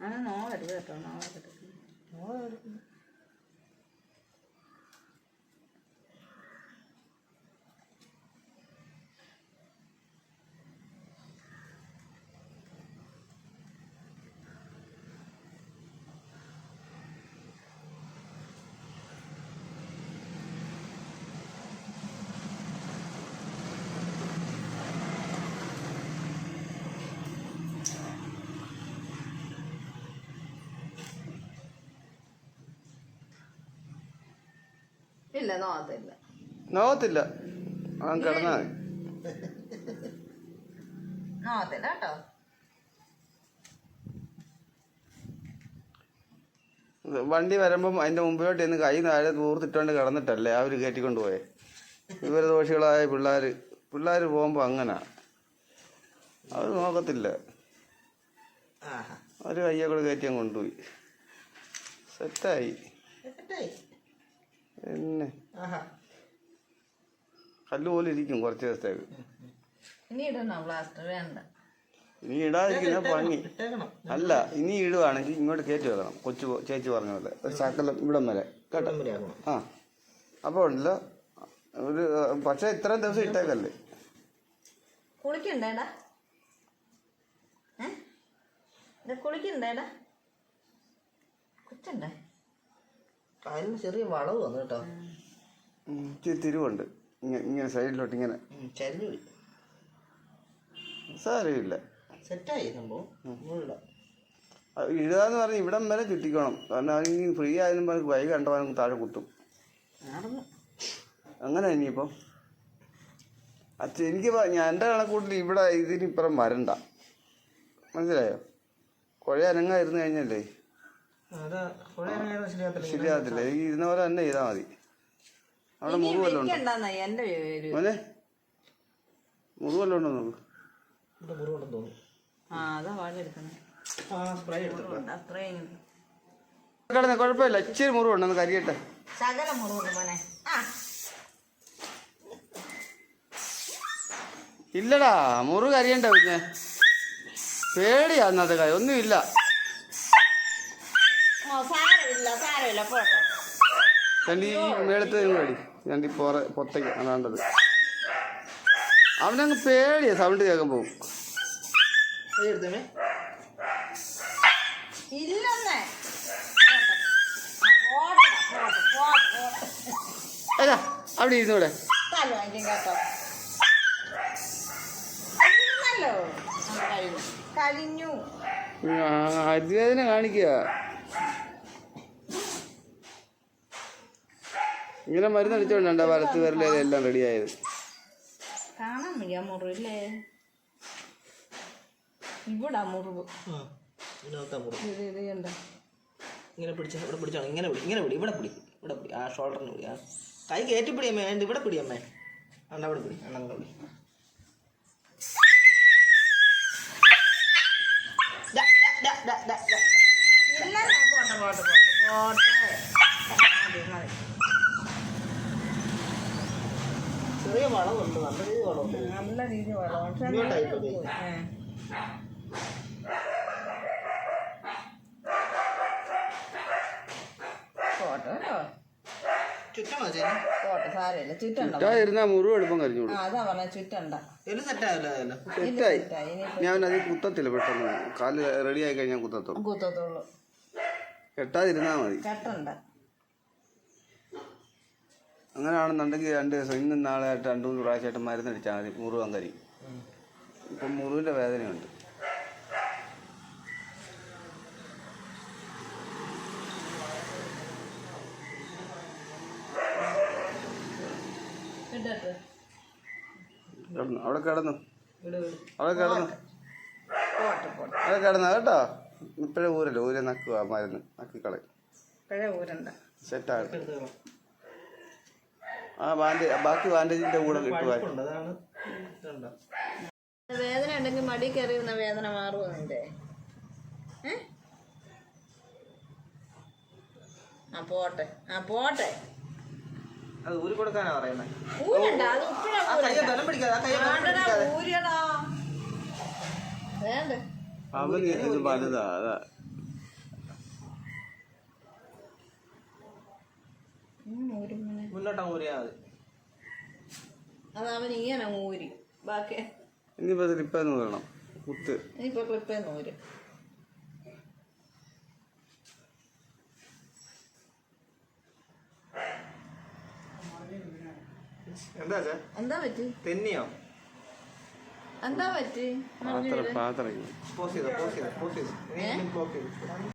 ആ നോവരുത് കേട്ടോ നോവരുത് നോവരുത് ഇല്ല അവൻ കിടന്നാ മതി. നോക്കത്തില്ല കേട്ടോ. വണ്ടി വരുമ്പം അതിന്റെ മുമ്പിലോട്ട് ഇന്ന് കൈ താഴെ തൂർത്തിട്ടോണ്ട് കിടന്നിട്ടല്ലേ അവർ കയറ്റിക്കൊണ്ട് പോയെ. ഇവർ ദോഷികളായ പിള്ളേർ പിള്ളേർ പോകുമ്പോൾ അങ്ങനെ. അവർ നോക്കത്തില്ല. അവർ അവർ കയ്യെ കൂടെ കയറ്റി അങ്ങ് കൊണ്ടുപോയി. സെറ്റായി ആഹാ. കല്ല് പോലെ ഇരിക്കും കുറച്ച് ദിവസത്തേക്ക്. ഇനി ഇടണോ പ്ലാസ്റ്റർ വേണ്ട. ഇനി ഇടാതിരിക്കുന്ന പണി ഇട്ടേക്കണം. അല്ല ഇനി ഇടുവാണെങ്കിൽ ഇങ്ങോട്ട് കയറ്റി വെക്കണം കൊച്ചു ചേച്ചി പറഞ്ഞ പോലെ. ഒരു ശകലം ഇവിടം വരെ. കേട്ടോ? ആ. അപ്പോൾ ഉണ്ടല്ലോ. ഒരു പക്ഷെ ഇത്രയും ദിവസം ഇട്ടേക്കല്ലേ. കുളിക്കണ്ടേടാ? കുളിക്കണ്ടേടാ? കുച്ചണ്ടേ കാലിന് ചെറിയ വളവ് വന്നു കേട്ടോ ഇച്ചിരി തിരിവുണ്ട്. ഇങ്ങനെ സൈഡിലോട്ട് ഇങ്ങനെ. പോയി. സാരമില്ല. സെറ്റായി സംഭവം. ഇടുകയെന്ന് പറഞ്ഞാൽ ഇവിടം വരെ ചുറ്റിക്കണം. കാരണം അവന് ഫ്രീ ആയാലും പറഞ്ഞ് വൈകി കണ്ടവൻ താഴെ കുത്തും. അങ്ങനെ ഇനിയിപ്പം. അച്ഛൻ എനിക്ക് ഞാൻ എന്റെ കണക്കൂട്ടിൽ ഇവിടെ ഇതിനിപ്പുറം വരണ്ട. മനസ്സിലായോ? കുഴ അനങ്ങായിരുന്നു കഴിഞ്ഞല്ലേ? ശരിയാകത്തില്ല. ഈ ഇരുന്ന പോലെ തന്നെ ചെയ്താൽ മതി. അവിടെ മുറിവെല്ലാം മോനെ മുറിവെല്ലാം ഉണ്ടോ നോക്ക് കിടന്ന് കുഴപ്പമില്ല. ഇച്ചിരി മുറിവുണ്ടെന്ന് കരിയട്ടെ ശകല മുറിവുണ്ട് മോനെ? ഇല്ലടാ മുറിവ് കരിയണ്ട പിന്നെ പേടിയാ അന്നത്തെ കാര്യം. ഒന്നുമില്ല. സാരമില്ല സാരമില്ല പോട്ടെ. രണ്ട് ഈ മേളത്ത് പേടി രണ്ട് പുറ പൊത്തയ്ക്ക് അതാണ്ടത്. അവനങ്ങ് പേടിയാ സൗണ്ട് കേൾക്കുമ്പോൾ ഇല്ലെന്നേ. അല്ല അവിടെ ഇരുന്നൂടെ. കേട്ടോ. കഴിഞ്ഞു. അതിവേദന കാണിക്കുക ഇങ്ങനെ മരുന്ന് അടിച്ചോണ്ടാ വലത്ത് വരലേ എല്ലാം റെഡിയായത് കാണാൻ വയ്യ മുറിവില്ലേ ഇവിടെ മുറിവ്. ഇങ്ങനെ പിടിച്ച ഇവിടെ പിടിച്ചാണ്? ഇങ്ങനെ പിടി ഇങ്ങനെ പിടി ഇവിടെ പിടി ഇവിടെ പിടി. ആ ഷോൾഡറിന് പിടി. ആ കൈ കയറ്റി പിടി അമ്മേ എന്റെ ഇവിടെ പിടി അമ്മേ. അണ്ണ അവിടെ പിടി അണ്ണ ഡാ പിടി. ഡാ ഡാ ഡാ ദാ. ഇല്ലെന്നേ പോട്ടെ പോട്ടെ പോട്ടെ പോട്ടെ മതി, മതി. ചെറിയ വളവുണ്ട് നല്ല വളവുണ്ട്. രീതി മുറിവ് സെറ്റായി. ഞാൻ അത് കുത്തത്തില്ല പെട്ടെന്ന്. കാൽ റെഡി ആയി കഴിഞ്ഞാൽ കുത്തത്തുള്ളൂ. കുത്തത്തുള്ളൂ. കെട്ടാതിരുന്നാ മതി. കെട്ടണ്ട. അങ്ങനെയാണെന്നുണ്ടെങ്കിൽ രണ്ട് ദിവസം ഇന്നും നാളെ ആയിട്ട് രണ്ട് മൂന്ന് പ്രാവശ്യമായിട്ട് മരുന്നടിച്ചാൽ മതി. മുറിവാൻ കരി ഇപ്പം മുറിവിന്റെ വേദനയുണ്ട്. അവിടെ കിടന്നു. അവിടെ കിടന്നു. അവിടെ കിടന്നു. കേട്ടോ? ഇപ്പോഴേ ഊരല്ലോ? ഊരെ നക്കുക മരുന്ന്. നക്കിക്കളയും. എടുത്തോളാം ആ ബാൻഡേജ് ബാക്കി ബാൻഡേജിന്റെ കൂടെ പഴുപ്പുണ്ട് വേദന ഉണ്ടെങ്കിൽ മടി കയറി വേദന മാറുമോ നിന്റെ ആ പോട്ടെ. ആ പോട്ടെ. അത് ഊരി കൊടുക്കാനാ പറയുന്നത് ഊരണ്ട അത് ഇപ്പഴാ ആ കയ്യെ ബലം പിടിക്കാതെ ആ കയ്യെ ബലം പിടിക്കാതെ. ഊരിയടാ. വേണ്ട. അവന് ഇത് വലുതാ അതാ. ഇങ്ങനെ ഊരും മോനെ. മുന്നോട്ട് അങ്ങ് ഊരിയാൽ മതി. അത് അവൻ ഇങ്ങനെ ഊരി. ബാക്കി ഇനിയിപ്പോൾ സ്ലിപ്പെന്ന് വീഴണം കുത്ത്. ഇനിയിപ്പോ ക്ലിപ്പേന്ന് ഊരും. എന്താ ചേ എന്താ പറ്റി? തെന്നിയോ? എന്താ പറ്റി? പാത്രം പാത്രം പോസ് ചെയ്തോ പോസ് ചെയ്തോ പോസ് ചെയ്തു.